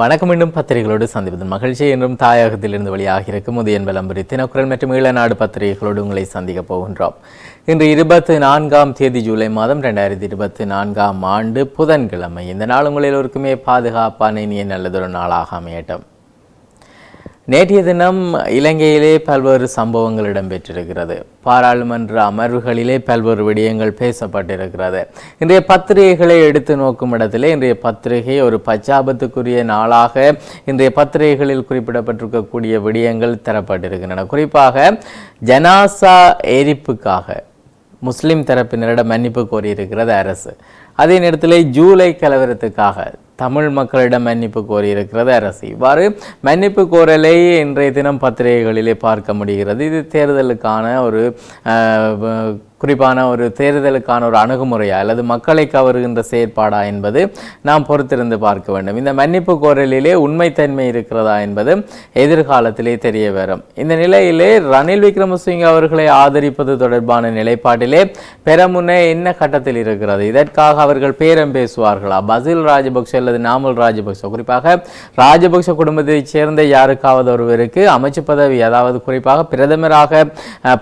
வணக்கம் மீண்டும் பத்திரிகைகளோடு சந்திப்பதன் மகிழ்ச்சி. என்றும் தாயகத்திலிருந்து வெளியாக இருக்கும் உதயன் விளம்பரி தினக்குரல் மற்றும் ஈழநாடு பத்திரிகைகளோடு உங்களை சந்திக்க போகின்றோம். இன்று இருபத்தி நான்காம் தேதி ஜூலை மாதம் ரெண்டாயிரத்தி இருபத்தி நான்காம் ஆண்டு புதன்கிழமை. இந்த நாள் உங்கள் எல்லோருக்குமே பாதுகாப்பான இனிய நல்லதொரு நாளாக அமையட்டும். நேற்றைய தினம் இலங்கையிலே பல்வேறு சம்பவங்கள் இடம்பெற்றிருக்கிறது. பாராளுமன்ற அமர்வுகளிலே பல்வேறு விடயங்கள் பேசப்பட்டிருக்கிறது. இன்றைய பத்திரிகைகளை எடுத்து நோக்கும் இடத்திலே இன்றைய பத்திரிகை ஒரு பச்சாபத்துக்குரிய நாளாக இன்றைய பத்திரிகைகளில் குறிப்பிடப்பட்டிருக்கக்கூடிய விடயங்கள் தரப்பட்டிருக்கின்றன. குறிப்பாக ஜனாசா எரிப்புக்காக முஸ்லிம் தரப்பினரிடம் மன்னிப்பு கோரியிருக்கிறது அரசு. அதே நேரத்தில் ஜூலை கலவரத்துக்காக தமிழ் மக்களிடம் மன்னிப்பு கோரியிருக்கிறது அரசு. இவ்வாறு மன்னிப்பு கோரலை இன்றைய தினம் பத்திரிகைகளிலே பார்க்க முடிகிறது. இது தேர்தலுக்கான ஒரு குறிப்பான ஒரு தேர்தலுக்கான ஒரு அணுகுமுறையா அல்லது மக்களை கவருகின்ற செயற்பாடா என்பது நாம் பொறுத்திருந்து பார்க்க வேண்டும். இந்த மன்னிப்பு கோரலிலே உண்மைத்தன்மை இருக்கிறதா என்பது எதிர்காலத்திலே தெரிய வரும். இந்த நிலையிலே ரணில் விக்ரமசிங்க அவர்களை ஆதரிப்பது தொடர்பான நிலைப்பாட்டிலே பெரமுன்னே என்ன கட்டத்தில் இருக்கிறது? இதற்காக அவர்கள் பேரம் பேசுவார்களா? பசில் ராஜபக்ஷ அல்லது நாமல் ராஜபக்ஷ? குறிப்பாக ராஜபக்ஷ குடும்பத்தைச் சேர்ந்த யாருக்காவது ஒருவருக்கு அமைச்சு பதவி அதாவது குறிப்பாக பிரதமராக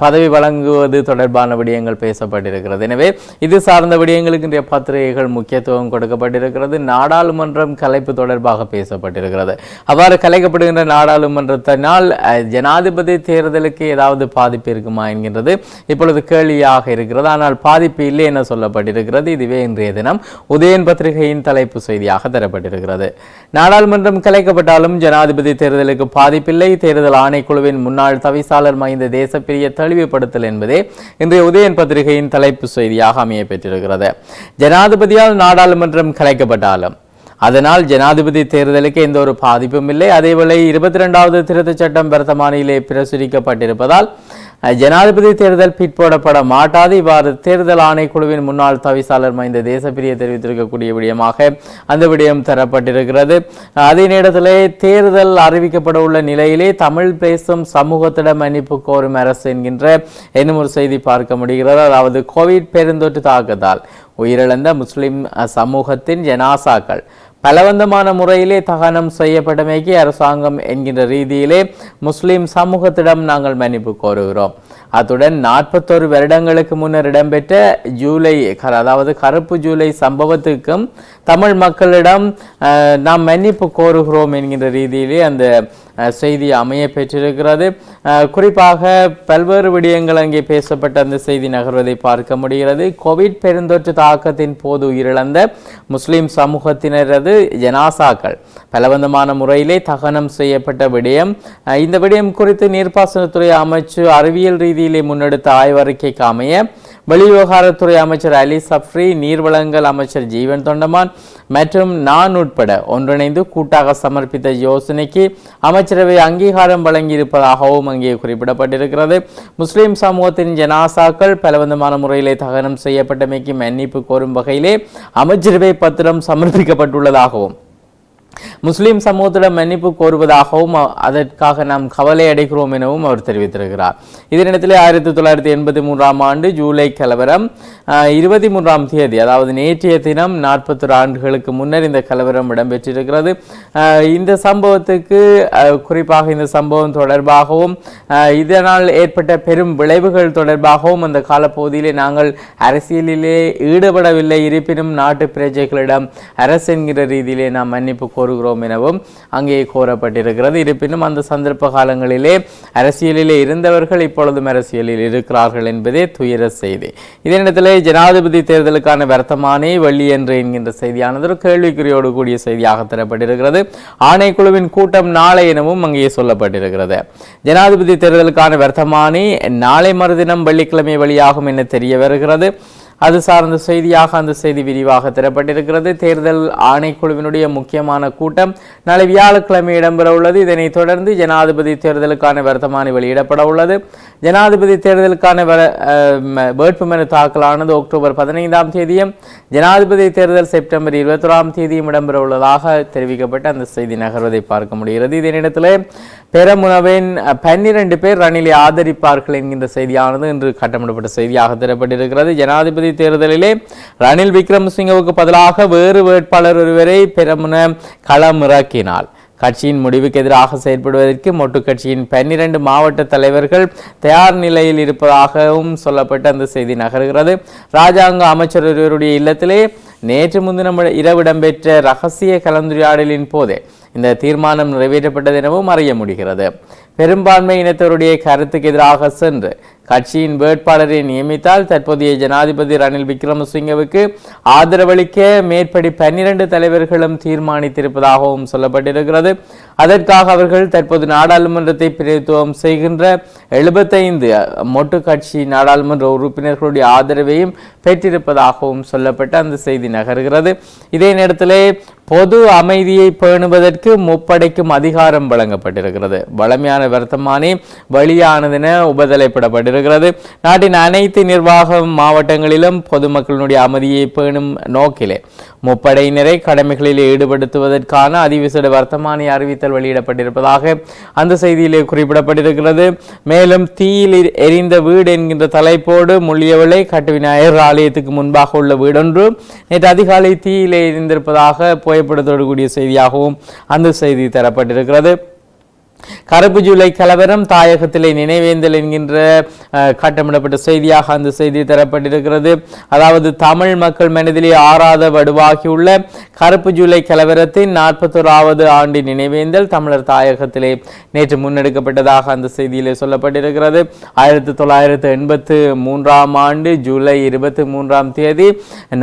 பதவி வழங்குவது தொடர்பான விடயங்கள் பேசப்பட்டிருக்கிறது. எனவே இது சார்ந்த விடயங்களுக்கு இன்றைய பத்திரிகைகள் முக்கியத்துவம் கொடுக்கப்பட்டிருக்கிறது. நாடாளுமன்றம் கலைப்பு தொடர்பாக பேசப்பட்டிருக்கிறது. அவ்வாறு கலைக்கப்படுகின்ற நாடாளுமன்றத்தினால் ஜனாதிபதி தேர்தலுக்கு ஏதாவது பாதிப்பு இருக்குமா என்கின்றது இப்பொழுது கேள்வியாக இருக்கிறது. ஆனால் பாதிப்பு இல்லை என சொல்லப்பட்டிருக்கிறது. இதுவே இன்றைய தினம் உதயன் பத்திரிகையின் தலைப்பு செய்தியாக தரப்பட்டிருக்கிறது. நாடாளுமன்றம் கலைக்கப்பட்டாலும் ஜனாதிபதி தேர்தலுக்கு பாதிப்பில்லை. தேர்தல் ஆணைக்குழுவின் முன்னாள் தவிசாளர் மஹிந்த தேசப்பிரிய தெளிவுபடுத்தல் என்பதே இன்றைய உதயன் பத்திரிகையின் தலைப்பு செய்தியாக அமைய பெற்றிருக்கிறது. ஜனாதிபதியால் நாடாளுமன்றம் கலைக்கப்பட்டாலும் அதனால் ஜனாதிபதி தேர்தலுக்கு எந்த ஒரு பாதிப்பும் இல்லை. அதேவேளை இருபத்தி ரெண்டாவது திருத்தச் சட்டம் வர்த்தமானியிலே பிரசுரிக்கப்பட்டிருப்பதால் ஜனாதிபதி தேர்தல் பிற்போடப்பட மாட்டாது. இவ்வாறு தேர்தல் ஆணைக்குழுவின் முன்னாள் தவிசாளர் மைந்த தேசப்பிரிய தெரிவித்திருக்கக்கூடிய விடயமாக அந்த விடயம் தரப்பட்டிருக்கிறது. அதே நேரத்திலே தேர்தல் அறிவிக்கப்பட உள்ள நிலையிலே தமிழ் பேசும் சமூகத்திடம் மன்னிப்பு கோரும் அரசு என்கின்ற என்னும் ஒரு செய்தி பார்க்க முடிகிறது. அதாவது கோவிட் பெருந்தொற்று தாக்கத்தால் உயிரிழந்த முஸ்லிம் அஹ், சமூகத்தின் ஜனாசாக்கள். பலவந்தமான முறையிலே தகனம் செய்யப்பட்டமைக்கு அரசாங்கம் என்கின்ற ரீதியிலே முஸ்லீம் சமூகத்திடம் நாங்கள் மன்னிப்பு கோருகிறோம். அத்துடன் நாற்பத்தொரு வருடங்களுக்கு முன்னர் இடம்பெற்ற ஜூலை அதாவது கருப்பு ஜூலை சம்பவத்துக்கும் தமிழ் மக்களிடம் நாம் மன்னிப்பு கோருகிறோம் என்கின்ற ரீதியிலே அந்த செய்தி அமைய பெற்றிருக்கிறது. குறிப்பாக பல்வேறு விடயங்கள் அங்கே பேசப்பட்ட அந்த செய்தி நகர்வதை பார்க்க முடிகிறது. கோவிட் பெருந்தொற்று தாக்கத்தின் போது உயிரிழந்த முஸ்லிம் சமூகத்தினரது ஜனாசாக்கள். பலவந்தமான முறையிலே தகனம் செய்யப்பட்ட விடயம். இந்த விடயம் குறித்து நீர்ப்பாசனத்துறை அமைச்சு அறிவியல் ரீதி ரீதியிலே முன்னெடுத்த ஆய்வறிக்கைக்கு அமைய வெளிவிவகாரத்துறை அமைச்சர் அலி சப்ரி நீர்வளங்கள் அமைச்சர் ஜீவன் தொண்டமான் மற்றும் நான் உட்பட ஒன்றிணைந்து கூட்டாக சமர்ப்பித்த யோசனைக்கு அமைச்சரவை அங்கீகாரம் வழங்கியிருப்பதாகவும் அங்கே குறிப்பிடப்பட்டிருக்கிறது. முஸ்லிம் சமூகத்தின் ஜனாசாக்கள் பலவந்தமான முறையிலே தகனம் செய்யப்பட்டமைக்கு மன்னிப்பு கோரும் வகையிலே அமைச்சரவை பத்திரம் சமர்ப்பிக்கப்பட்டுள்ளதாகவும் முஸ்லீம் சமூகத்திடம் மன்னிப்பு கோருவதாகவும் அதற்காக நாம் கவலை அடைகிறோம் எனவும் அவர் தெரிவித்திருக்கிறார். இதனிடத்திலே ஆயிரத்தி தொள்ளாயிரத்தி எண்பத்தி மூன்றாம் ஆண்டு ஜூலை கலவரம் இருபத்தி மூன்றாம் தேதி அதாவது நேற்றைய தினம் நாற்பத்தொரு ஆண்டுகளுக்கு முன்னர் இந்த கலவரம் இடம்பெற்றிருக்கிறது. இந்த சம்பவத்துக்கு குறிப்பாக இந்த சம்பவம் தொடர்பாகவும் இதனால் ஏற்பட்ட பெரும் விளைவுகள் தொடர்பாகவும் அந்த காலப்பகுதியிலே நாங்கள் அரசியலிலே ஈடுபடவில்லை. இருப்பினும் நாட்டு பிரஜைகளிடம் அரசு என்கிற ரீதியிலே நாம் மன்னிப்பு கோருகிறோம் எனவும் அங்கே கோரப்பட்டிருக்கிறது. இருப்பினும் அந்த சந்தர்ப்ப காலங்களிலே அரசியலிலே இருந்தவர்கள் இப்பொழுதும் அரசியலில் இருக்கிறார்கள் என்பதே துயர செய்தி. இதனிடத்திலே ஜனாதிபதி தேர்தலுக்கான வர்த்தமானே வெள்ளியன்று என்கின்ற செய்தியானது ஒரு கேள்விக்குறியோடு கூடிய செய்தியாக தரப்பட்டிருக்கிறது. ஆணைக்குழுவின் கூட்டம் நாளை எனவும் அங்கே சொல்லப்பட்டிருக்கிறது. ஜனாதிபதி தேர்தலுக்கான வர்த்தமானி நாளை மறுதினம் வெள்ளிக்கிழமை வெளியாகும் என தெரிய வருகிறது. அது சார்ந்த செய்தியாக அந்த செய்தி விரிவாக தரப்பட்டிருக்கிறது தேர்தல் ஆணைக்குழுவினுடைய முக்கியமான கூட்டம் நாளை வியாழக்கிழமை இடம்பெற உள்ளது இதனைத் தொடர்ந்து ஜனாதிபதி தேர்தலுக்கான வர்த்தமானி வெளியிடப்பட உள்ளது ஜனாதிபதி தேர்தலுக்கான வர- வேட்புமனு தாக்கலானது அக்டோபர் பதினைந்தாம் தேதியும் ஜனாதிபதி தேர்தல் செப்டம்பர் இருபத்தொராம் தேதியும் இடம்பெற உள்ளதாக தெரிவிக்கப்பட்ட அந்த செய்தி நகர்வதை பார்க்க முடிகிறது. இதனிடத்தில் பெரமுனவின் பன்னிரண்டு பேர் ரணிலை ஆதரிப்பார்கள் என்கின்ற செய்தியானது இன்று கட்டமிடப்பட்ட செய்தியாக தரப்பட்டிருக்கிறது. ஜனாதிபதி தேர்தலிலே ரணில் விக்ரமசிங்கவுக்கு பதிலாக வேறு வேட்பாளர் ஒருவரை பெரமுன களமிறக்கினார் கட்சியின் முடிவுக்கு எதிராக செயற்படுவதற்கு மொட்டு கட்சியின் பன்னிரண்டு மாவட்ட தலைவர்கள் தயார் நிலையில் இருப்பதாகவும் சொல்லப்பட்ட அந்த செய்தி நகர்கிறது. ராஜாங்க அமைச்சர் ஒருவருடைய இல்லத்திலே நேற்று முன்தினம் இரவு இடம்பெற்ற ரகசிய கலந்துரையாடலின் போதே இந்த தீர்மானம் நிறைவேற்றப்பட்டது எனவும் அறிய முடிகிறது. பெரும்பான்மை இனத்தவருடைய கருத்துக்கு எதிராக சென்று கட்சியின் வேட்பாளரை நியமித்தால் தற்போதைய ஜனாதிபதி ரணில் விக்ரமசிங்கவுக்கு ஆதரவளிக்க மேற்படி பன்னிரண்டு தலைவர்களும் தீர்மானித்திருப்பதாகவும் சொல்லப்பட்டிருக்கிறது. அதற்காக அவர்கள் தற்போது நாடாளுமன்றத்தை பிரதித்துவம் செய்கின்ற எழுபத்தைந்து மொட்டு கட்சி நாடாளுமன்ற உறுப்பினர்களுடைய ஆதரவையும் பெற்றிருப்பதாகவும் சொல்லப்பட்ட அந்த செய்தி நகர்கிறது. இதே நேரத்திலே பொது அமைதியை பேணுவதற்கு முப்படைக்கும் அதிகாரம் வழங்கப்பட்டிருக்கிறது. வளமையான வர்த்தமானி வெளியானதென உபதலைப்படப்பட்டிருக்கிறது. நாட்டின் அனைத்து நிர்வாக மாவட்டங்களிலும் பொதுமக்களினுடைய அமைதியை பேணும் நோக்கிலே முப்படையினரை கடமைகளில் ஈடுபடுத்துவதற்கான அதிவிசேட வர்த்தமானி அறிவித்தல் வெளியிடப்பட்டிருப்பதாக அந்த செய்தியிலே குறிப்பிடப்பட்டிருக்கிறது. மேலும் தீயில் எரிந்த வீடு என்கின்ற தலைப்போடு முள்ளியவளை கட்டுவிநாயகர் ஆலயத்துக்கு முன்பாக உள்ள வீடொன்று நேற்று அதிகாலை தீயிலே எரிந்திருப்பதாக புகைப்படத்தோடு கூடிய செய்தியாகவும் அந்த செய்தி தரப்பட்டிருக்கிறது. கருப்பு ஜூலை கலவரம் தாயகத்திலே நினைவேந்தல் என்கின்ற கட்டமிடப்பட்ட செய்தியாக அந்த செய்தி தரப்பட்டிருக்கிறது. அதாவது தமிழ் மக்கள் மனதிலே ஆறாத வடுவாகியுள்ள கருப்பு ஜூலை கலவரத்தின் நாற்பத்தோராவது ஆண்டு நினைவேந்தல் தமிழர் தாயகத்திலே நேற்று முன்னெடுக்கப்பட்டதாக அந்த செய்தியிலே சொல்லப்பட்டிருக்கிறது. ஆயிரத்தி தொள்ளாயிரத்து எண்பத்து மூன்றாம் ஆண்டு ஜூலை இருபத்தி மூன்றாம் தேதி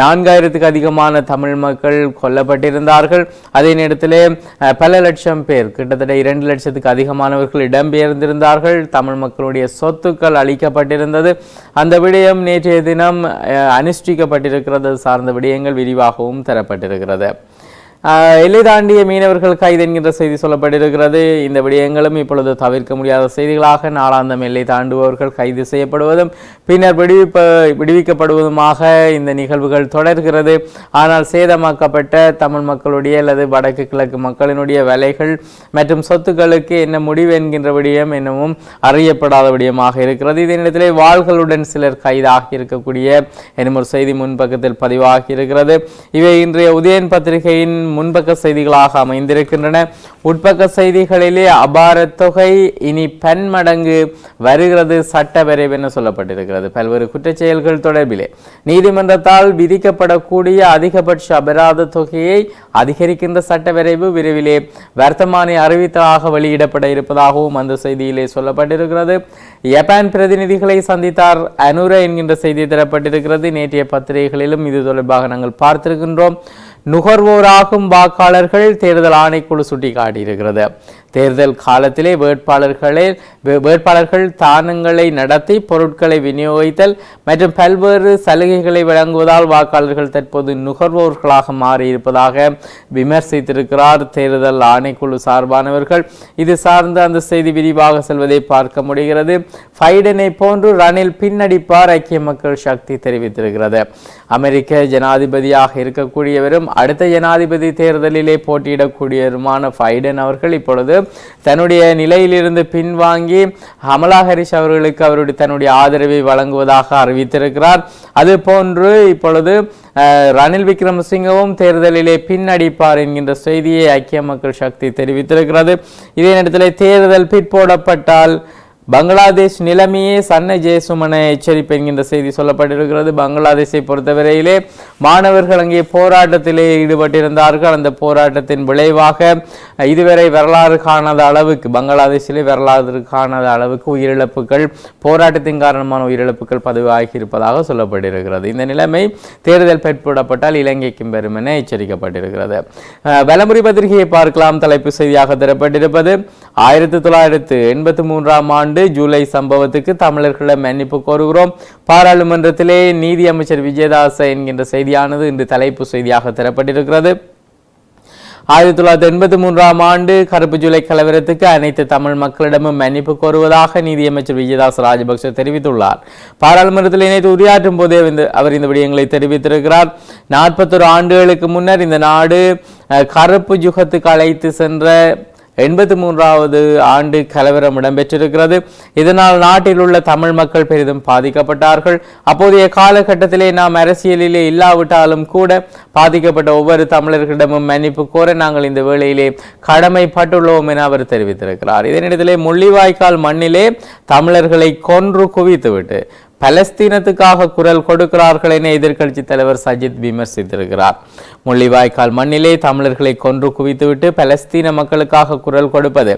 நான்காயிரத்துக்கு அதிகமான தமிழ் மக்கள் கொல்லப்பட்டிருந்தார்கள். அதே நேரத்திலே பல லட்சம் பேர் கிட்டத்தட்ட இரண்டு லட்சத்துக்கு அதிகம் அதிகமானவர்கள் இடம்பெயர்ந்திருந்தார்கள். தமிழ் மக்களுடைய சொத்துக்கள் அளிக்கப்பட்டிருந்தது. அந்த விடயம் நேற்றைய தினம் அஹ், அனுஷ்டிக்கப்பட்டிருக்கிறது. சார்ந்த விடயங்கள் விரிவாகவும் தரப்பட்டிருக்கிறது. எல்லை தாண்டிய மீனவர்கள் கைது என்கின்ற செய்தி சொல்லப்பட்டிருக்கிறது. இந்த விடயங்களும் இப்பொழுது தவிர்க்க முடியாத செய்திகளாக நாளாந்தம் எல்லை தாண்டுபவர்கள் கைது செய்யப்படுவதும் பின்னர் விடுவிப்ப விடுவிக்கப்படுவதுமாக இந்த நிகழ்வுகள் தொடர்கிறது. ஆனால் சேதமாக்கப்பட்ட தமிழ் மக்களுடைய அல்லது வடக்கு கிழக்கு மக்களினுடைய வேலைகள் மற்றும் சொத்துக்களுக்கு என்ன முடிவு என்கின்ற விடயம் என்னவும் அறியப்படாத விடயமாக இருக்கிறது. இதே நேரத்திலே வாள்களுடன் சிலர் கைதாகி இருக்கக்கூடிய என்னும் ஒரு செய்தி முன்பக்கத்தில் பதிவாகி இருக்கிறது. இவை இன்றைய உதயன் பத்திரிகையின் முன்பக்க செய்திகளாக அமைந்திருக்கின்றன. உட்பக்க செய்திகளிலே அபார தொகை இனி பன்மடங்கு வருகிறது. சட்ட வரைவென சொல்லப்பட்டிருக்கிறது. பல்வேறு குற்றச்செயல்கள் தொடர்பிலே. நீதிமன்றத்தால் விதிக்கப்படக்கூடிய அதிகபட்ச அபராத தொகையை அதிகரிக்கின்ற சட்டவரைவு விரைவிலே வர்த்தமானி அறிவித்தலாக வெளியிடப்பட இருப்பதாகவும் அந்த செய்தியிலே சொல்லப்பட்டிருக்கிறது. ஜப்பான் பிரதிநிதிகளை சந்தித்தார். அனுர என்கின்ற செய்தி தரப்பட்டிருக்கிறது. நேற்றைய பத்திரிகைகளிலும் இது தொடர்பாக நாங்கள் பார்த்திருக்கின்றோம். நுகர்வோராகும் வாக்காளர்கள் தேர்தல் ஆணைக்குழு சுட்டிக்காட்டியிருக்கிறது. தேர்தல் காலத்திலே வேட்பாளர்களே வே- வேட்பாளர்கள் தானங்களை நடத்தி பொருட்களை விநியோகித்தல் மற்றும் பல்வேறு சலுகைகளை வழங்குவதால் வாக்காளர்கள் தற்போது நுகர்வோர்களாக மாறியிருப்பதாக விமர்சித்திருக்கிறார் தேர்தல் ஆணைக்குழு சார்பானவர்கள். இது சார்ந்த அந்த செய்தி விரிவாக செல்வதை பார்க்க முடிகிறது. ஃபைடனை போன்று ரணில் பின்னடிப்பார். ஐக்கிய மக்கள் சக்தி தெரிவித்திருக்கிறது. அமெரிக்க ஜனாதிபதியாக இருக்கக்கூடியவரும் அடுத்த ஜனாதிபதி தேர்தலிலே போட்டியிடக்கூடியவருமான ஃபைடன் அவர்கள் இப்பொழுது தன்னுடைய நிலையிலிருந்து பின்வாங்கி அமலா ஹரிஷ் அவர்களுக்கு அவருடைய தன்னுடைய ஆதரவை வழங்குவதாக அறிவித்திருக்கிறார். அது போன்று இப்பொழுது அஹ், ரணில் விக்ரமசிங்கவும் தேர்தலிலே பின்னடிப்பார் என்கின்ற செய்தியை ஐக்கிய மக்கள் சக்தி தெரிவித்திருக்கிறது. இதே நேரத்தில் தேர்தல் பிற்போடப்பட்டால் பங்களாதேஷ் நிலைமையே சன்ன ஜெயசுமன எச்சரிப்பு என்கின்ற செய்தி சொல்லப்பட்டிருக்கிறது. பங்களாதேஷை பொறுத்தவரையிலே மாணவர்கள் அங்கே போராட்டத்திலே ஈடுபட்டிருந்தார்கள். அந்த போராட்டத்தின் விளைவாக இதுவரை வரலாறு காணாத அளவுக்கு பங்களாதேஷிலே வரலாறு காணாத அளவுக்கு உயிரிழப்புகள் போராட்டத்தின் காரணமான உயிரிழப்புகள் பதிவாகி இருப்பதாக சொல்லப்பட்டிருக்கிறது. இந்த நிலைமை தேர்தல் பெற்படப்பட்டால் இலங்கைக்கும் பெறும் என எச்சரிக்கப்பட்டிருக்கிறது. வலமுறை பத்திரிகையை பார்க்கலாம். தலைப்பு செய்தியாக தரப்பட்டிருப்பது ஆயிரத்தி தொள்ளாயிரத்து எண்பத்தி மூன்றாம் ஆண்டு ஜூலை சம்பவத்துக்கு தமிழர்களை மன்னிப்பு கோருகிறோம். பாராளுமன்றத்திலே நீதி அமைச்சர் விஜயதாச என்கின்ற செய்தியானது இன்று தலைப்பு செய்தியாக தரப்பட்டிருக்கிறது. ஆயிரத்தி தொள்ளாயிரத்தி எண்பத்தி மூன்றாம் ஆண்டு கருப்பு ஜூலை கலவரத்துக்கு அனைத்து தமிழ் மக்களிடமும் மன்னிப்பு கோருவதாக நீதியமைச்சர் விஜயதாஸ் ராஜபக்ஷ தெரிவித்துள்ளார். பாராளுமன்றத்தில் இணைத்து உரையாற்றும் போதே இந்த- அவர் இந்த விடயங்களை தெரிவித்திருக்கிறார். நாற்பத்தொரு ஆண்டுகளுக்கு முன்னர் இந்த நாடு கருப்பு யுகத்துக்கு அழைத்து சென்ற எண்பத்தி மூன்றாவது ஆண்டு கலவரம் இடம்பெற்றிருக்கிறது. இதனால் நாட்டில் உள்ள தமிழ் மக்கள் பெரிதும் பாதிக்கப்பட்டார்கள். அப்போதைய காலகட்டத்திலே நாம் அரசியலிலே இல்லாவிட்டாலும் கூட பாதிக்கப்பட்ட ஒவ்வொரு தமிழர்களிடமும் மன்னிப்பு கோர நாங்கள் இந்த வேளையிலே கடமைப்பட்டுள்ளோம் என அவர் தெரிவித்திருக்கிறார். இதனிடத்திலே முள்ளிவாய்க்கால் மண்ணிலே தமிழர்களை கொன்று குவித்துவிட்டு பலஸ்தீனத்துக்காக குரல் கொடுக்கிறார்கள் என எதிர்க்கட்சி தலைவர் சஜித் விமர்சித்திருக்கிறார். முள்ளிவாய்க்கால் மண்ணிலே தமிழர்களை கொன்று குவித்துவிட்டு பலஸ்தீன மக்களுக்காக குரல் கொடுப்பது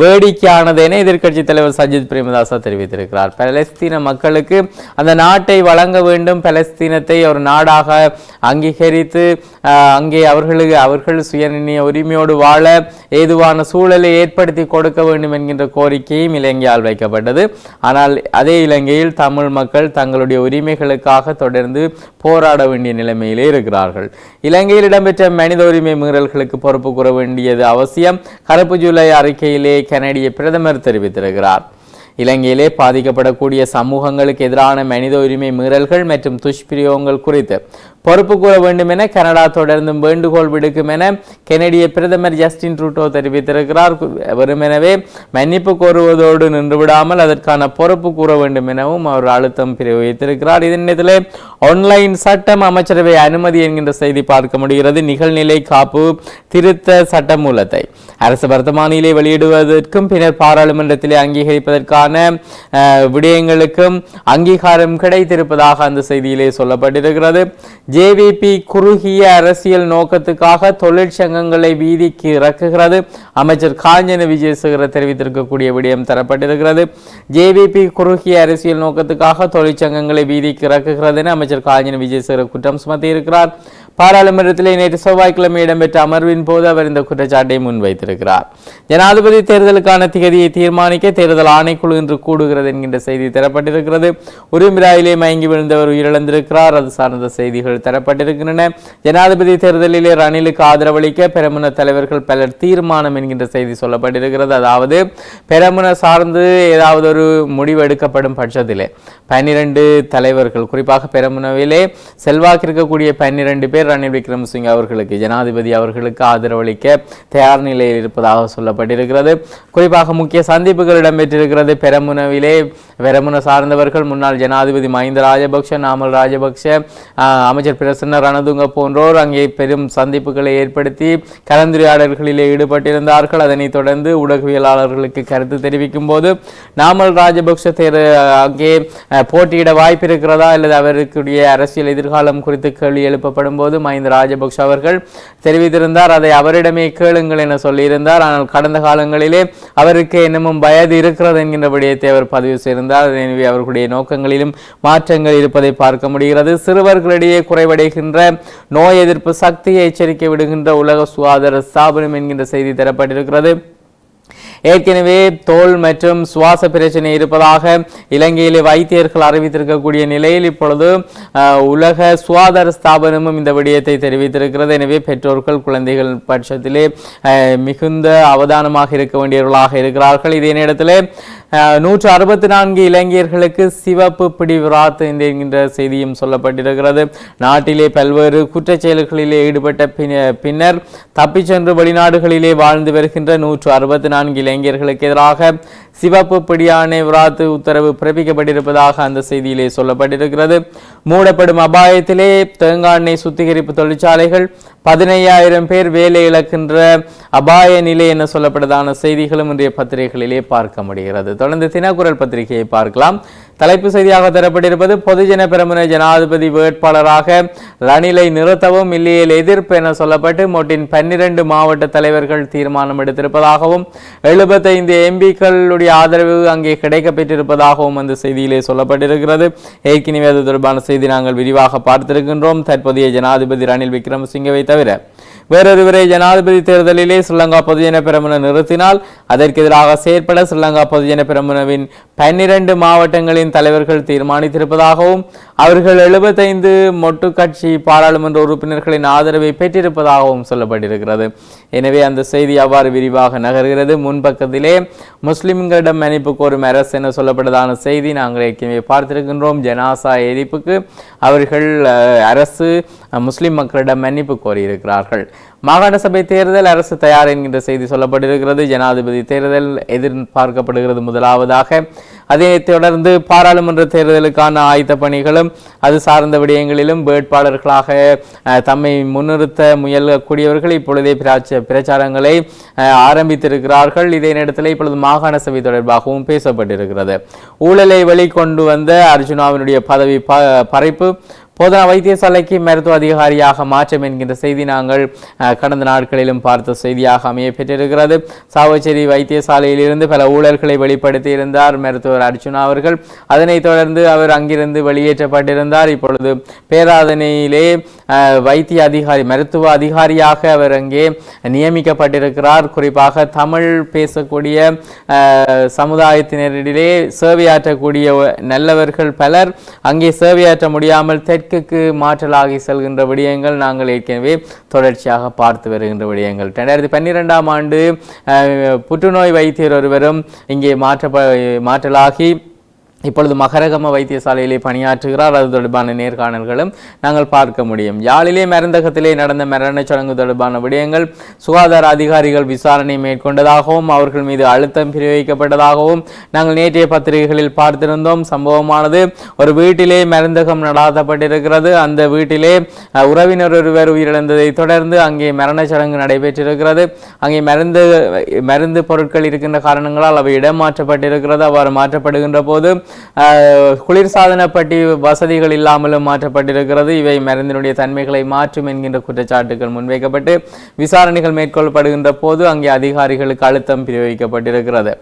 வேடிக்கையானது என எதிர்க்கட்சி தலைவர் சஜித் பிரேமதாசா தெரிவித்திருக்கிறார். பலஸ்தீன மக்களுக்கு அந்த நாட்டை வழங்க வேண்டும். பலஸ்தீனத்தை ஒரு நாடாக அங்கீகரித்து அங்கே அவர்களுக்கு அவர்கள் சுயநிர்ணய உரிமையோடு வாழ ஏதுவான சூழலை ஏற்படுத்தி கொடுக்க வேண்டும் என்கின்ற கோரிக்கையும் இலங்கையால் வைக்கப்பட்டது. ஆனால் அதே இலங்கையில் தமிழ் மக்கள் தங்களுடைய உரிமைகளுக்காக தொடர்ந்து போராட வேண்டிய நிலைமையிலே இருக்கிறார்கள். இலங்கையில் இடம்பெற்ற மனித உரிமை மீறல்களுக்கு பொறுப்பு கூற வேண்டியது அவசியம். கருப்பு ஜூலை அறிக்கையிலே கனடிய பிரதமர் தெரிவித்திருக்கிறார். இலங்கையிலே பாதிக்கப்படக்கூடிய சமூகங்களுக்கு எதிரான மனித உரிமை மீறல்கள் மற்றும் துஷ்பிரயோகங்கள் குறித்து பொறுப்பு கூற வேண்டும் என கனடா தொடர்ந்தும் வேண்டுகோள் விடுக்கும் என கெனடிய பிரதமர் ஜஸ்டின் ட்ரூட்டோ தெரிவித்திருக்கிறார். கு- வெறுமெனவே மன்னிப்பு கோருவதோடு நின்றுவிடாமல் அதற்கான பொறுப்பு கூற வேண்டும் எனவும் அவர் அழுத்தம் பிரயோகித்திருக்கிறார். இதன் நேரத்திலே ஆன்லைன் சட்டம் அமைச்சரவை அனுமதி என்கின்ற செய்தி பார்க்க முடிகிறது. நிகழ்நிலை காப்பு திருத்த சட்டமூலத்தை அரசு வர்த்தமானியிலே வெளியிடுவதற்கும் பின்னர் பாராளுமன்றத்திலே அங்கீகரிப்பதற்கான விடயங்களுக்கும் அங்கீகாரம் கிடைத்திருப்பதாக அந்த செய்தியிலே சொல்லப்பட்டிருக்கிறது. ஜேவிபி குறுகிய அரசியல் நோக்கத்துக்காக தொழிற்சங்கங்களை வீதிக்கு இறக்குகிறது. அமைச்சர் காஞ்சன விஜயசேகர தெரிவித்திருக்கக்கூடிய விடயம் தரப்பட்டிருக்கிறது. ஜேவிபி குறுகிய அரசியல் நோக்கத்துக்காக தொழிற்சங்கங்களை வீதிக்கு இறக்குகிறது என அமைச்சர் காஞ்சன விஜயசேகர குற்றம் சுமத்தியிருக்கிறார். பாராளுமன்றத்திலே நேற்று செவ்வாய்க்கிழமை இடம்பெற்ற அமர்வின் போது அவர் இந்த குற்றச்சாட்டை முன்வைத்திருக்கிறார். ஜனாதிபதி தேர்தலுக்கான திகதியை தீர்மானிக்க தேர்தல் ஆணைக்குழு இன்று கூடுகிறது என்கின்ற செய்தி தரப்பட்டிருக்கிறது. உரிமிராயிலே மயங்கி விழுந்தவர் உயிரிழந்திருக்கிறார். அது சார்ந்த செய்திகள் தரப்பட்டிருக்கின்றன. ஜனாதிபதி தேர்தலிலே ரணிலுக்கு ஆதரவளிக்க பெரமுன தலைவர்கள் பலர் தீர்மானம் என்கின்ற செய்தி சொல்லப்பட்டிருக்கிறது. அதாவது பெரமுன சார்ந்து ஏதாவது ஒரு முடிவு எடுக்கப்படும் பட்சத்திலே பன்னிரண்டு தலைவர்கள் குறிப்பாக பெரமுனவிலே செல்வாக்கு இருக்கக்கூடிய பன்னிரண்டு பேர் ரணில் விக்ரமசிங்க அவர்களுக்கு ஜனாதிபதி அவர்களுக்கு ஆதரவளிக்க தயார் நிலையில் இருப்பதாக சொல்லப்பட்டிருக்கிறது. குறிப்பாக முக்கிய சந்திப்புகள் இடம்பெற்றிருக்கிறது. பெரமுனவிலே பெரமுன சார்ந்தவர்கள் முன்னாள் ஜனாதிபதி மஹிந்த ராஜபக்ஷ நாமல் ராஜபக்ஷ அமைச்சர் பிரசன்ன ரணதுங்க போன்றோர் அங்கே பெரும் சந்திப்புகளை ஏற்படுத்தி கலந்துரையாடல்களிலே ஈடுபட்டிருந்தார்கள். அதனைத் தொடர்ந்து ஊடகவியலாளர்களுக்கு கருத்து தெரிவிக்கும் போது நாமல் ராஜபக்ஷ தேர் அங்கே போட்டியிட வாய்ப்பு இருக்கிறதா அல்லது அவருக்குடைய அரசியல் எதிர்காலம் குறித்து கேள்வி எழுப்பப்படும் போது மஹிந்த ராஜபக்ஷ அவர்கள் தெரிவித்திருந்தார். அதை அவரிடமே கேளுங்கள் என சொல்லியிருந்தார். ஆனால் கடந்த காலங்களிலே அவருக்கு என்னமும் வயது இருக்கிறது என்கின்ற விடயத்தை அவர் பதிவு செய்திருந்தார். எனவே அவர்களுடைய நோக்கங்களிலும் மாற்றங்கள் இருப்பதை பார்க்க முடிகிறது. சிறுவர்களிடையே குறைவடைகின்ற நோய் எதிர்ப்பு சக்தியை எச்சரிக்கை விடுகின்ற உலக சுகாதார ஸ்தாபனம் என்கின்ற செய்தி தரப்பட்டிருக்கிறது. ஏற்கனவே தோல் மற்றும் சுவாச பிரச்சனை இருப்பதாக இலங்கையிலே வைத்தியர்கள் அறிவித்திருக்கக்கூடிய நிலையில் இப்பொழுது உலக சுகாதார ஸ்தாபனமும் இந்த விடயத்தை தெரிவித்திருக்கிறது. எனவே பெற்றோர்கள் குழந்தைகள் பட்சத்திலே மிகுந்த அவதானமாக இருக்க வேண்டியவர்களாக இருக்கிறார்கள். இதே நேரத்தில் நூற்று அறுபத்தி நான்கு இளைஞர்களுக்கு சிவப்பு பிடிவிராத்து என்கின்ற செய்தியும் சொல்லப்பட்டிருக்கிறது. நாட்டிலே பல்வேறு குற்றச் செயல்களிலே ஈடுபட்ட பின்னர் தப்பிச் சென்று வெளிநாடுகளிலே வாழ்ந்து வருகின்ற நூற்று அறுபத்தி நான்கு இளைஞர்களுக்கு எதிராக சிவப்பு பிடியானை விராத்து உத்தரவு பிறப்பிக்கப்பட்டிருப்பதாக அந்த செய்தியிலே சொல்லப்பட்டிருக்கிறது. மூடப்படும் அபாயத்திலே தேங்காய் எண்ணெய் சுத்திகரிப்பு தொழிற்சாலைகள் பதினையாயிரம் பேர் வேலை இழக்கின்ற அபாய நிலை என சொல்லப்பட்டதான செய்திகளும் இன்றைய பத்திரிகைகளிலே பார்க்க முடிகிறது. தொடர்ந்து தினக்குரல் பத்திரிகையை பார்க்கலாம். தலைப்பு செய்தியாக தரப்பட்டிருப்பது பொதுஜன பெருமுனை ஜனாதிபதி வேட்பாளராக ரணிலை நிறுத்தவும் இல்லையில் எதிர்ப்பு என சொல்லப்பட்டு மொட்டின் பன்னிரண்டு மாவட்ட தலைவர்கள் தீர்மானம் எடுத்திருப்பதாகவும் எழுபத்தைந்து எம்பிக்களுடைய ஆதரவு அங்கே கிடைக்கப்பெற்றிருப்பதாகவும் அந்த செய்தியிலே சொல்லப்பட்டிருக்கிறது. ஏற்கனவே அது தொடர்பான செய்தி நாங்கள் விரிவாக பார்த்திருக்கின்றோம். தற்போதைய ஜனாதிபதி ரணில் விக்ரமசிங்கவை தவிர வேறொருவரை ஜனாதிபதி தேர்தலிலே ஸ்ரீலங்கா பொதுஜன பெருமன நிறுத்தினால் அதற்கு எதிராக செயற்பட ஸ்ரீலங்கா பொதுஜன பிரமுனவின் பன்னிரண்டு மாவட்டங்களின் தலைவர்கள் தீர்மானித்திருப்பதாகவும் அவர்கள் எழுபத்தைந்து மொட்டு கட்சி பாராளுமன்ற உறுப்பினர்களின் ஆதரவை பெற்றிருப்பதாகவும் சொல்லப்பட்டிருக்கிறது. எனவே அந்த செய்தி அவ்வாறு விரிவாக நகர்கிறது. முன்பக்கத்திலே முஸ்லிம்களிடம் மன்னிப்பு கோரும் அரசு என சொல்லப்பட்டதான செய்தி நாங்கள் ஏற்கனவே பார்த்திருக்கின்றோம். ஜனாசா எரிப்புக்கு அவர்கள் அரசு முஸ்லிம் மக்களிடம் மன்னிப்பு கோரியிருக்கிறார்கள். மாகாண சபை தேர்தல் அரசு தயார் என்கின்ற செய்தி சொல்லப்பட்டிருக்கிறது. ஜனாதிபதி தேர்தல் எதிர்பார்க்கப்படுகிறது முதலாவதாக. அதை தொடர்ந்து பாராளுமன்ற தேர்தலுக்கான ஆயத்த பணிகளும் அது சார்ந்த விடயங்களிலும் வேட்பாளர்களாக தம்மை முன்னிறுத்த முயலக்கூடியவர்கள் இப்பொழுதே பிராச்ச பிரச்சாரங்களை ஆரம்பித்திருக்கிறார்கள். இதே நேரத்தில் இப்பொழுது மாகாண சபை தொடர்பாகவும் பேசப்பட்டிருக்கிறது. ஊழலை வெளிக்கொண்டு வந்த அர்ஜுனாவினுடைய பதவி ப பறைப்பு போதனா வைத்தியசாலைக்கு மருத்துவ அதிகாரியாக மாற்றம் என்கின்ற செய்தி நாங்கள் கடந்த நாட்களிலும் பார்த்த செய்தியாக அமைய பெற்றிருக்கிறது. சாவச்சேரி வைத்தியசாலையிலிருந்து பல ஊழல்களை வெளிப்படுத்தி இருந்தார் மருத்துவர் அர்ஜுனா அவர்கள். அதனைத் தொடர்ந்து அவர் அங்கிருந்து வெளியேற்றப்பட்டிருந்தார். இப்பொழுது பேராதனையிலே வைத்திய அதிகாரி மருத்துவ அதிகாரியாக அவர் அங்கே நியமிக்கப்பட்டிருக்கிறார். குறிப்பாக தமிழ் பேசக்கூடிய சமுதாயத்தினரிடையே சேவையாற்றக்கூடிய நல்லவர்கள் பலர் அங்கே சேவையாற்ற முடியாமல் தெற்கு தெற்குக்கு மாற்றலாகி செல்கின்ற விடயங்கள் நாங்கள் ஏற்கனவே தொடர்ச்சியாக பார்த்து வருகின்ற விடயங்கள். ரெண்டாயிரத்தி பன்னிரெண்டாம் ஆண்டு புற்றுநோய் வைத்தியர் ஒருவரும் இங்கே மாற்ற மாற்றலாகி இப்பொழுது மகரகம வைத்தியசாலையிலே பணியாற்றுகிறார். அது தொடர்பான நேர்காணல்களும் நாங்கள் பார்க்க முடியும். யாழிலே மருந்தகத்திலே நடந்த மரணச் சடங்கு தொடர்பான விடயங்கள் சுகாதார அதிகாரிகள் விசாரணை மேற்கொண்டதாகவும் அவர்கள் மீது அழுத்தம் பிரயோகிக்கப்பட்டதாகவும் நாங்கள் நேற்றைய பத்திரிகைகளில் பார்த்திருந்தோம். சம்பவமானது ஒரு வீட்டிலே மருந்தகம் நடாத்தப்பட்டிருக்கிறது. அந்த வீட்டிலே உறவினர் ஒருவர் உயிரிழந்ததை தொடர்ந்து அங்கே மரணச் சடங்கு நடைபெற்றிருக்கிறது. அங்கே மருந்து மருந்து பொருட்கள் இருக்கின்ற காரணங்களால் அவை இடம் மாற்றப்பட்டிருக்கிறது அவ்வாறு மாற்றப்படுகின்ற போது குளிர்சாதன பட்டி வசதிகள் இல்லாமலும் மாற்றப்பட்டிருக்கிறது. இவை மருந்தினுடைய தன்மைகளை மாற்றும் என்கின்ற குற்றச்சாட்டுகள் முன்வைக்கப்பட்டு விசாரணைகள் மேற்கொள்ளப்படுகின்ற போது அங்கே அதிகாரிகளுக்கு அழுத்தம் பிரயோகிக்கப்பட்டிருக்கிறது.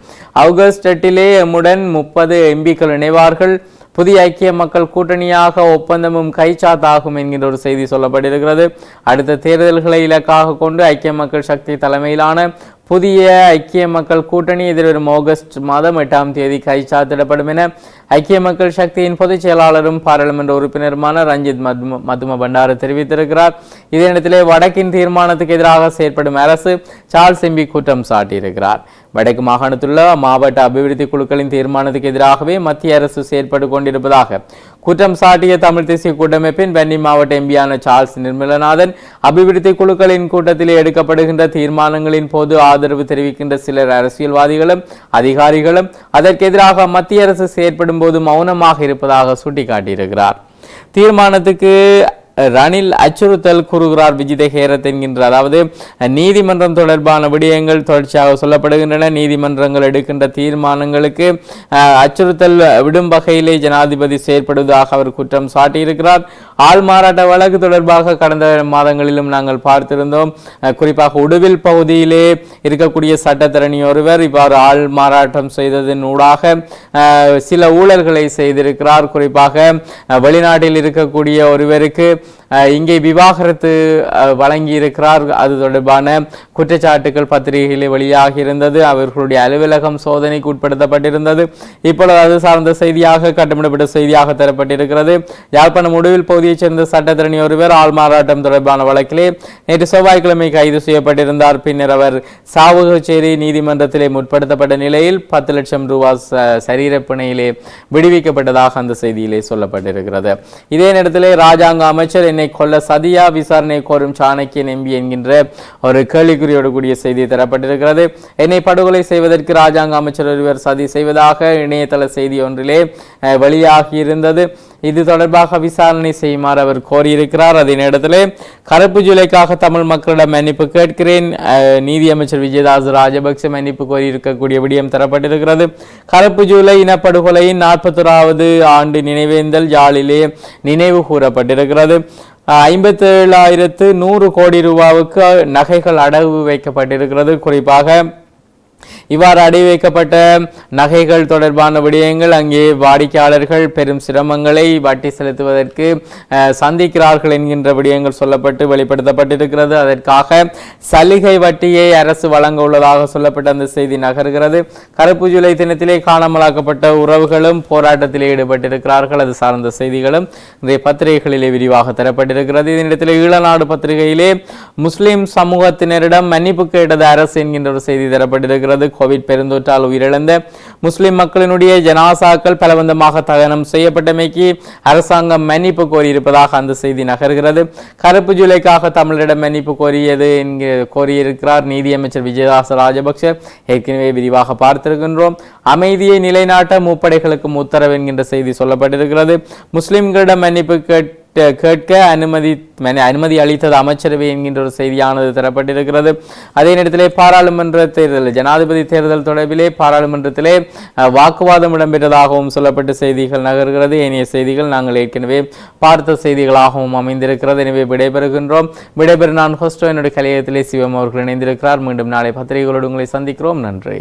ஆகஸ்ட் எட்டிலே எம்முடன் முப்பது எம்பிக்கள் இணைவார்கள். புதிய ஐக்கிய மக்கள் கூட்டணியாக ஒப்பந்தமும் கைச்சாத்தாகும் என்கின்ற ஒரு செய்தி சொல்லப்பட்டிருக்கிறது. அடுத்த தேர்தல்களை இலக்காக கொண்டு ஐக்கிய மக்கள் சக்தி தலைமையிலான புதிய ஐக்கிய மக்கள் கூட்டணி எதிர்வரும் ஆகஸ்ட் மாதம் எட்டாம் தேதி கைச்சாத்திடப்படும் என ஐக்கிய மக்கள் சக்தியின் பொதுச் செயலாளரும் பாராளுமன்ற உறுப்பினருமான ரஞ்சித் மதும மதும பண்டார தெரிவித்திருக்கிறார். இதே நேரத்திலே வடக்கின் தீர்மானத்துக்கு எதிராக செயற்படும் அரசு சார்ல்ஸ் எம்பி குற்றம் சாட்டியிருக்கிறார். வடக்கு மாகாணத்துள்ள மாவட்ட அபிவிருத்தி குழுக்களின் தீர்மானத்துக்கு எதிராகவே மத்திய அரசு செயற்பட்டு கொண்டிருப்பதாக குற்றம் சாட்டிய தமிழ் தேசிய கூட்டமைப்பின் வன்னி மாவட்ட எம்பியான சார்ல்ஸ் நிர்மலநாதன் அபிவிருத்தி குழுக்களின் கூட்டத்திலே எடுக்கப்படுகின்ற தீர்மானங்களின் போது ஆதரவு தெரிவிக்கின்ற சிலர் அரசியல்வாதிகளும் அதிகாரிகளும் அதற்கு எதிராக மத்திய அரசு செயற்படும் போது மௌனமாக இருப்பதாக சுட்டிக்காட்டியிருக்கிறார். தீர்மானத்துக்கு ரணில் அச்சுறுத்தல் கூறுகிறார் விஜித ஹேரத் என்கின்ற அதாவது நீதிமன்றம் தொடர்பான விடயங்கள் தொடர்ச்சியாக சொல்லப்படுகின்றன. நீதிமன்றங்கள் எடுக்கின்ற தீர்மானங்களுக்கு அஹ், அச்சுறுத்தல் விடும் வகையிலே ஜனாதிபதி செயற்படுவதாக அவர் குற்றம் சாட்டியிருக்கிறார். ஆள் மாறாட்ட வழக்கு தொடர்பாக கடந்த மாதங்களிலும் நாங்கள் பார்த்திருந்தோம். குறிப்பாக உடுவில் பகுதியிலே இருக்கக்கூடிய சட்டத்தரணி ஒருவர் இவ்வாறு ஆள் மாறாட்டம் செய்ததன் ஊடாக சில ஊழல்களை செய்திருக்கிறார். குறிப்பாக வெளிநாட்டில் இருக்கக்கூடிய ஒருவருக்கு இங்கே விவாகரத்து வழங்கியிருக்கிறார். அது தொடர்பான குற்றச்சாட்டுகள் பத்திரிகைகளில் வெளியாக இருந்தது. அவர்களுடைய அலுவலகம் சோதனைக்கு உட்படுத்தப்பட்டிருந்தது. இப்பொழுது அது சார்ந்த செய்தியாக கட்டமிடப்பட்ட செய்தியாக தரப்பட்டிருக்கிறது. யாழ்ப்பாணம் முடிவில் பகுதியைச் சேர்ந்த சட்டத்திரணி ஒருவர் ஆள்மாறாட்டம் தொடர்பான வழக்கிலே நேற்று செவ்வாய்க்கிழமை கைது செய்யப்பட்டிருந்தார். பின்னர் அவர் சாவகச்சேரி நீதிமன்றத்திலே முற்படுத்தப்பட்ட நிலையில் பத்து லட்சம் ரூபாய் ச- சரீர பிணையிலே விடுவிக்கப்பட்டதாக அந்த செய்தியிலே சொல்லப்பட்டிருக்கிறது. இதே நேரத்திலே ராஜாங்க அமைச்சர் என்னை கொல்ல சதியா விசாரணை கோரும் சாணக்கியன் எம்பி என்கின்ற ஒரு கேள்விக்குறியோடு கூடிய செய்தி தரப்பட்டிருக்கிறது. என்னை படுகொலை செய்வதற்கு ராஜாங்க அமைச்சர் ஒருவர் சதி செய்வதாக இணையதள செய்தி ஒன்றிலே அஹ், வெளியாகி இருந்தது. இது தொடர்பாக விசாரணை செய்யுமாறு அவர் கோரியிருக்கிறார். அதே நேரத்தில் கருப்பு ஜூலைக்காக தமிழ் மக்களிடம் மன்னிப்பு கேட்கிறேன். அஹ், நீதி அமைச்சர் விஜயதாஸ் ராஜபக்ச மன்னிப்பு கோரியிருக்கக்கூடிய விடயம் தரப்பட்டிருக்கிறது. கருப்பு ஜூலை இனப்படுகொலையின் நாற்பத்தோராவது ஆண்டு நினைவேந்தல் யாழிலே நினைவு கூறப்பட்டிருக்கிறது. ஐம்பத்தேழாயிரத்து நூறு கோடி ரூபாவுக்கு நகைகள் அடகு வைக்கப்பட்டிருக்கிறது. குறிப்பாக இவ்வாறு அடை வைக்கப்பட்ட நகைகள் தொடர்பான விடயங்கள் அங்கே வாடிக்கையாளர்கள் பெரும் சிரமங்களை வட்டி செலுத்துவதற்கு சந்திக்கிறார்கள் என்கின்ற விடயங்கள் சொல்லப்பட்டு வெளிப்படுத்தப்பட்டிருக்கிறது. அதற்காக சலுகை வட்டியை அரசு வழங்க உள்ளதாக சொல்லப்பட்ட அந்த செய்தி நகர்கிறது. கருப்பு ஜூலை தினத்திலே காணாமலாக்கப்பட்ட உறவுகளும் போராட்டத்தில் ஈடுபட்டிருக்கிறார்கள். அது சார்ந்த செய்திகளும் இந்த பத்திரிகைகளிலே விரிவாக தரப்பட்டிருக்கிறது. இதனிடத்தில் ஈழநாடு பத்திரிகையிலே முஸ்லிம் சமூகத்தினரிடம் மன்னிப்பு கேட்டது அரசு என்கின்ற ஒரு செய்தி தரப்பட்டிருக்கிறது. கோவிட் பெருந்தொற்றால் உயிரிழந்த முஸ்லிம் மக்களினுடைய ஜனாசாக்கள் பலவந்தமாக தகனம் செய்யப்பட்டமைக்கு அரசாங்கம் மன்னிப்பு கோரியிருப்பதாக அந்த செய்தி நகர்கிறது. கருப்பு ஜூலைக்காக தமிழரிடம் மன்னிப்பு கோரியது என்கிற கோரியிருக்கிறார் நீதியமைச்சர் விஜயதாச ராஜபக்ஷ. ஏற்கனவே விரிவாக பார்த்திருக்கின்றோம். அமைதியை நிலைநாட்ட முப்படைகளுக்கும் உத்தரவு என்கின்ற செய்தி சொல்லப்பட்டிருக்கிறது. முஸ்லிம்களிடம் மன்னிப்பு கேட்டு கேட்க அனுமதி அனுமதி அளித்தது அமைச்சரவை என்கின்ற ஒரு செய்தியானது தரப்பட்டிருக்கிறது. அதே நேரத்திலே பாராளுமன்ற தேர்தல் ஜனாதிபதி தேர்தல் தொடர்பிலே பாராளுமன்றத்திலே வாக்குவாதம் இடம்பெற்றதாகவும் சொல்லப்பட்ட செய்திகள் நகர்கிறது. ஏனைய செய்திகள் நாங்கள் ஏற்கனவே பார்த்த செய்திகளாகவும் அமைந்திருக்கிறது. எனவே விடைபெறுகின்றோம். விடைபெறு நான் ஹோஸ்டோ என்னுடைய கலையத்திலே சிவம் அவர்கள் இணைந்திருக்கிறார். மீண்டும் நாளை பத்திரிகைகளோடு உங்களை சந்திக்கிறோம். நன்றி.